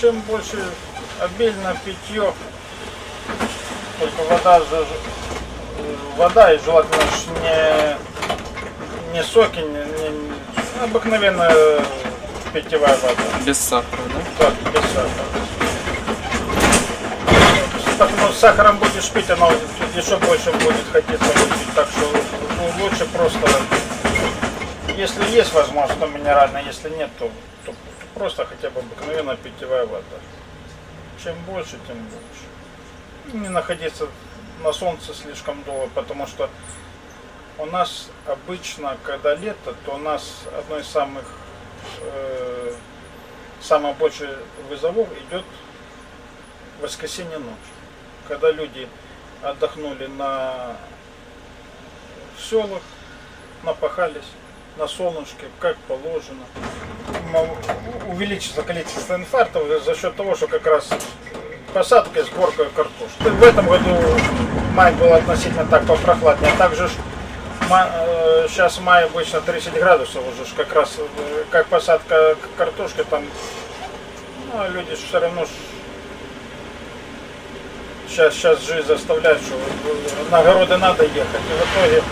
чем больше обильно питье, только вода, э, вода и желательно не, не соки, не, не- обыкновенная питьевая вода. Без сахара, да? Так, без сахара. Так, ну, с сахаром будешь пить, оно еще больше будет хотеться выпить. Так что ну, лучше просто, если есть возможность, то минеральная, если нет, то, то просто хотя бы обыкновенная питьевая вода. Чем больше, тем лучше. Не находиться на солнце слишком долго, потому что у нас обычно, когда лето, то у нас одно из самых э, самое большее вызовов идет воскресенье ночь. Когда люди отдохнули на селах, напахались на солнышке, как положено. Увеличится количество инфарктов за счет того, что как раз посадка и сборка картошки. В этом году май был относительно так попрохладнее. А также ма- э, сейчас май обычно 30 градусов уже как раз э, как посадка картошки там ну, а люди все равно сейчас, сейчас жизнь заставляет, что э, на огороды надо ехать. И в итоге